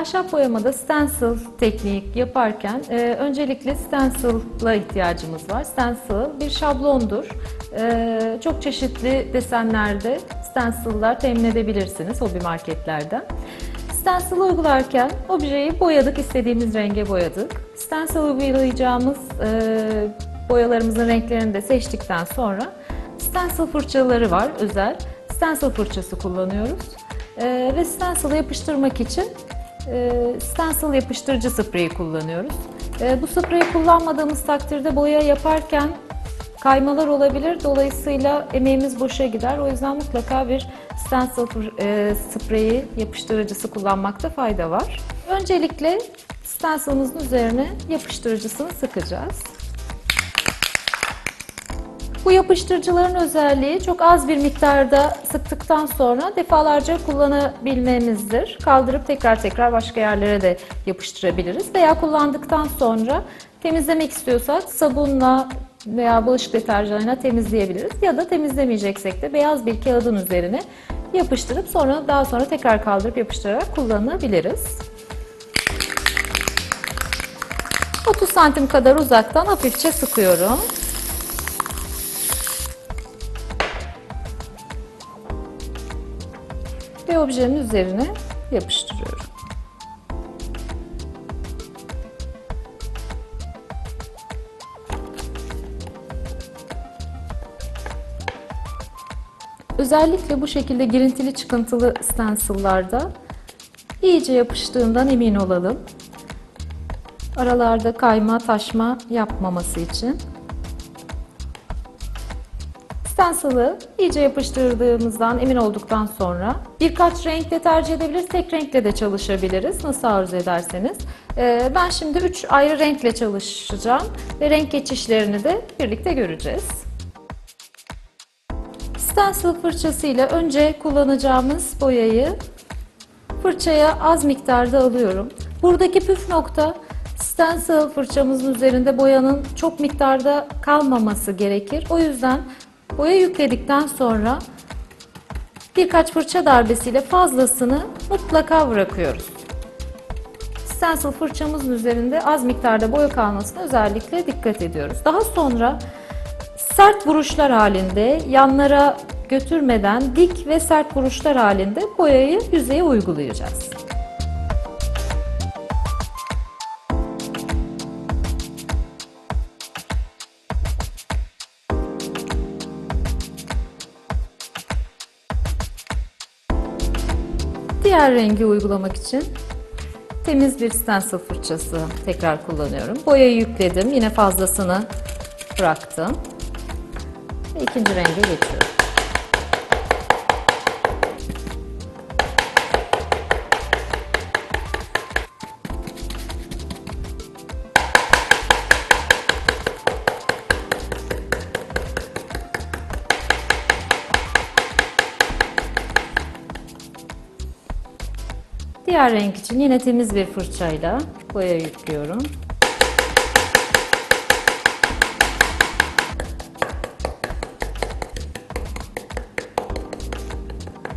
ahşap boyamada stencil teknik yaparken e, öncelikle stencil'a ihtiyacımız var. Stencil bir şablondur. E, çok çeşitli desenlerde stencil'lar temin edebilirsiniz hobi marketlerden. Stencil uygularken objeyi boyadık, istediğimiz renge boyadık. Stencil uygulayacağımız e, boyalarımızın renklerini de seçtikten sonra stencil fırçaları var özel. Stencil fırçası kullanıyoruz. E, ve stencil'ı yapıştırmak için stencil yapıştırıcı spreyi kullanıyoruz. E, bu spreyi kullanmadığımız takdirde boya yaparken kaymalar olabilir. Dolayısıyla emeğimiz boşa gider. O yüzden mutlaka bir stencil e, spreyi yapıştırıcısı kullanmakta fayda var. Öncelikle stencil'ımızın üzerine yapıştırıcısını sıkacağız. Bu yapıştırıcıların özelliği çok az bir miktarda sıktıktan sonra defalarca kullanabilmemizdir. Kaldırıp tekrar tekrar başka yerlere de yapıştırabiliriz. Veya kullandıktan sonra temizlemek istiyorsak sabunla veya bulaşık deterjanıyla temizleyebiliriz. Ya da temizlemeyeceksek de beyaz bir kağıdın üzerine yapıştırıp sonra daha sonra tekrar kaldırıp yapıştırarak kullanabiliriz. 30 santim kadar uzaktan hafifçe sıkıyorum. Ve objenin üzerine yapıştırıyorum. Özellikle bu şekilde girintili çıkıntılı stencil'larda iyice yapıştığından emin olalım. Aralarda kayma, taşma yapmaması için. Stencil'ı iyice yapıştırdığımızdan emin olduktan sonra birkaç renkle tercih edebiliriz. Tek renkle de çalışabiliriz. Nasıl arzu ederseniz. Ee, Ben şimdi üç ayrı renkle çalışacağım ve renk geçişlerini de birlikte göreceğiz. Stencil fırçasıyla önce kullanacağımız boyayı fırçaya az miktarda alıyorum. Buradaki püf nokta stencil fırçamızın üzerinde boyanın çok miktarda kalmaması gerekir. O yüzden boya yükledikten sonra birkaç fırça darbesiyle fazlasını mutlaka bırakıyoruz. Stencil fırçamızın üzerinde az miktarda boya kalmasına özellikle dikkat ediyoruz. Daha sonra sert vuruşlar halinde yanlara götürmeden dik ve sert vuruşlar halinde boyayı yüzeye uygulayacağız. Diğer rengi uygulamak için temiz bir stencil fırçası tekrar kullanıyorum. Boyayı yükledim. Yine fazlasını bıraktım. Ve ikinci renge geçiyorum. Diğer renk için yine temiz bir fırçayla boya yüklüyorum.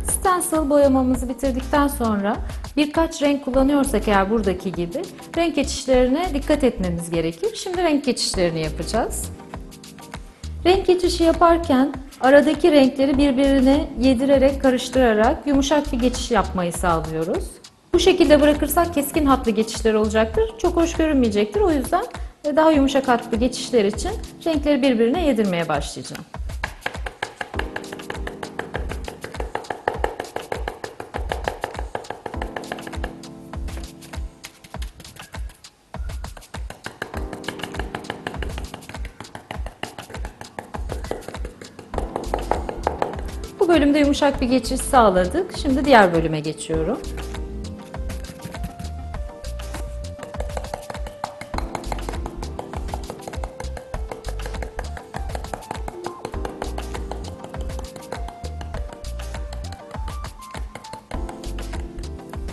Stencil boyamamızı bitirdikten sonra birkaç renk kullanıyorsak eğer buradaki gibi renk geçişlerine dikkat etmemiz gerekir. Şimdi renk geçişlerini yapacağız. Renk geçişi yaparken aradaki renkleri birbirine yedirerek, karıştırarak yumuşak bir geçiş yapmayı sağlıyoruz. Bu şekilde bırakırsak keskin hatlı geçişler olacaktır. Çok hoş görünmeyecektir. O yüzden daha yumuşak hatlı geçişler için renkleri birbirine yedirmeye başlayacağım. Bu bölümde yumuşak bir geçiş sağladık. Şimdi diğer bölüme geçiyorum.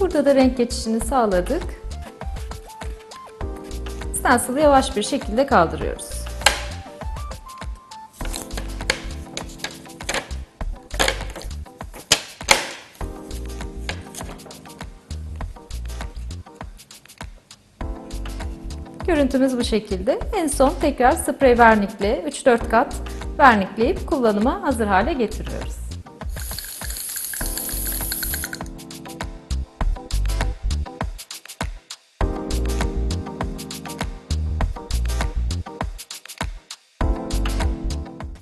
Burada da renk geçişini sağladık. Stencil'ı yavaş bir şekilde kaldırıyoruz. Görüntümüz bu şekilde. En son tekrar sprey vernikle 3-4 kat vernikleyip kullanıma hazır hale getiriyoruz.